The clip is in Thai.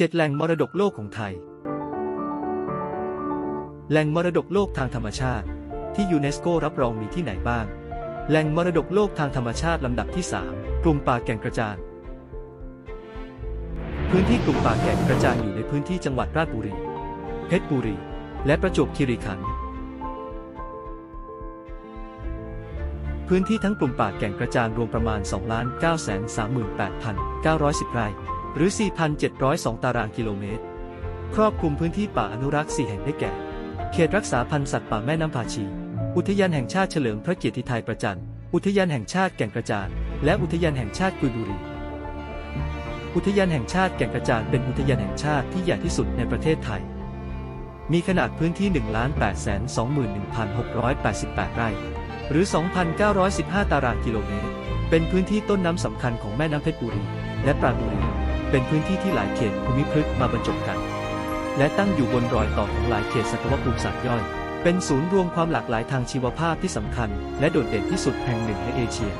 7แหล่งมรดกโลกของไทย แหล่งมรดกโลกทางธรรมชาติ ที่ยูเนสโกรับรองมีที่ไหนบ้าง แหล่งมรดกโลกทางธรรมชาติลำดับที่ 3 กลุ่มป่าแก่งกระจาน พื้นที่กลุ่มป่าแก่งกระจานอยู่ในพื้นที่จังหวัดราชบุรี เพชรบุรี และประจวบคีรีขันธ์ พื้นที่ทั้งกลุ่มป่าแก่งกระจานรวมประมาณ 2 9 3 8 9 1 0ไร่ หรือ 4,702 ตารางกิโลเมตร ครอบคลุมพื้นที่ป่าอนุรักษ์ 4 แห่งได้แก่ เขตรักษาพันธุ์สัตว์ป่าแม่น้ำพาชี อุทยานแห่งชาติเฉลิมพระเกียรติไทยประจัน อุทยานแห่งชาติแก่งกระจาน และอุทยานแห่งชาติกุยบุรี อุทยานแห่งชาติแก่งกระจานเป็นอุทยานแห่งชาติที่ใหญ่ที่สุดในประเทศไทย มีขนาดพื้นที่ 1,821,688 ไร่ หรือ 2,915 ตารางกิโลเมตร เป็นพื้นที่ต้นน้ำสำคัญของแม่น้ำเพชรบุรี และปราณบุรี เป็นพื้นที่ที่หลายเขตภูมิพฤกษ์มาบรรจบกัน และตั้งอยู่บนรอยต่อของหลายเขตสัตวภูมิศาสตร์ย่อย เป็นศูนย์รวมความหลากหลายทางชีวภาพที่สำคัญ และโดดเด่นที่สุดแห่งหนึ่งในเอเชีย